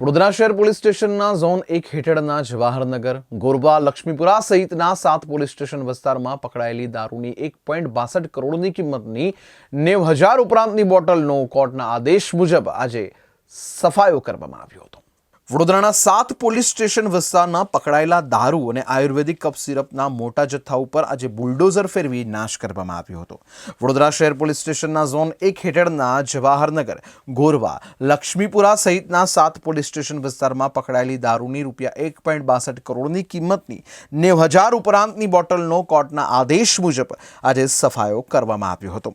વડોદરા શહેર પોલીસ સ્ટેશનના ઝોન એક હેઠળના જવાહરનગર ગોરબા લક્ષ્મીપુરા સહિતના સાત પોલીસ સ્ટેશન વિસ્તારમાં પકડાયેલી દારૂની એક પોઈન્ટ બાસઠ કરોડની કિંમતની નેવ હજાર ઉપરાંતની બોટલનો કોર્ટના આદેશ મુજબ આજે સફાયો કરવામાં આવ્યો હતો. વડોદરાના સાત પોલીસ સ્ટેશન વિસ્તારના પકડાયેલા દારૂ અને આયુર્વેદિક કફ સિરપના મોટા જથ્થા ઉપર આજે બુલડોઝર ફેરવી નાશ કરવામાં આવ્યો હતો. વડોદરા શહેર પોલીસ સ્ટેશનના ઝોન એક હેઠળના જવાહરનગર, ગોરવા, લક્ષ્મીપુરા સહિતના સાત પોલીસ સ્ટેશન વિસ્તારમાં પકડાયેલી દારૂની રૂપિયા એક પોઈન્ટ બાસઠ કરોડની કિંમતની નેવ હજાર ઉપરાંતની બોટલનો કોર્ટના આદેશ મુજબ આજે સફાયો કરવામાં આવ્યો હતો.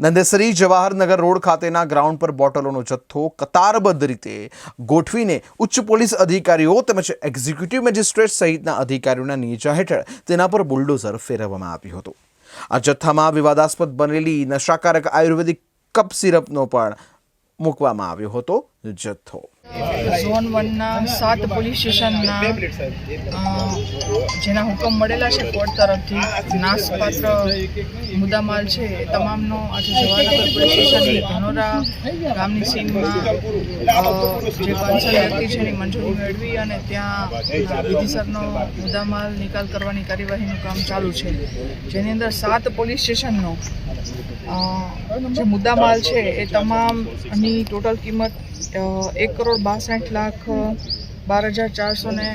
નંદેસરી જવાહરનગર રોડ ખાતેના ગ્રાઉન્ડ પર બોટલોનો જથ્થો કતારબદ્ધ રીતે ગોઠવીને ઉચ્ચ પોલીસ અધિકારીઓ તેમજ એક્ઝિક્યુટિવ મેજિસ્ટ્રેટ સહિતના અધિકારીઓના નીચા હેઠળ તેના પર બુલડોઝર ફેરવવામાં આવ્યું હતું. આ જથ્થામાં વિવાદાસ્પદ બનેલી નશાકારક આયુર્વેદિક કપ સિરપનો પણ મૂકવામાં આવ્યો હતો જથ્થો. ઝોન વનના સાત પોલીસ સ્ટેશનના જેના હુકમ મળેલા છે કોર્ટ તરફથી, નાશપાત્ર મુદ્દામાલ છે તમામનો આજે જવાનગર પોલીસ સ્ટેશનની ધનોરા ગામની સીમમાં જે કન્સલ વ્યક્તિ છે એની મંજૂરી મેળવી અને ત્યાં વિધિસરનો મુદ્દામાલ નિકાલ કરવાની કાર્યવાહીનું કામ ચાલુ છે. જેની અંદર સાત પોલીસ સ્ટેશનનો જે મુદ્દામાલ છે એ તમામની ટોટલ કિંમત એક કરોડ બાસઠ લાખ બાર હજાર ચારસો ને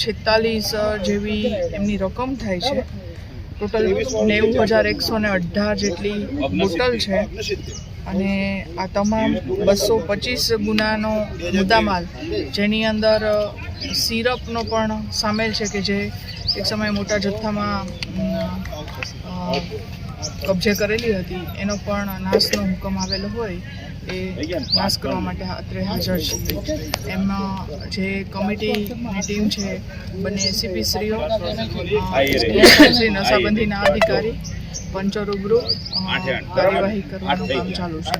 છેતાલીસ જેવી એમની રકમ થાય છે. ટોટલ નેવું હજાર એકસો ને અઢાર જેટલી બોટલ છે. અને આ તમામ બસો પચીસ ગુનાનો મુદ્દામાલ, જેની અંદર સિરપનો પણ સામેલ છે કે જે એક સમયે મોટા જથ્થામાં કબજે કરેલી હતી. એનો પણ નાશનો હુકમ આવેલો હોય એ નાશ કરવા માટે અત્રે હાજર છે. એમાં જે કમિટીની ટીમ છે, બંને એસીપી શ્રીઓ શ્રી નશાબંધીના અધિકારી પંચો રૂબરૂ કાર્યવાહી કરવાનું કામ ચાલુ છે.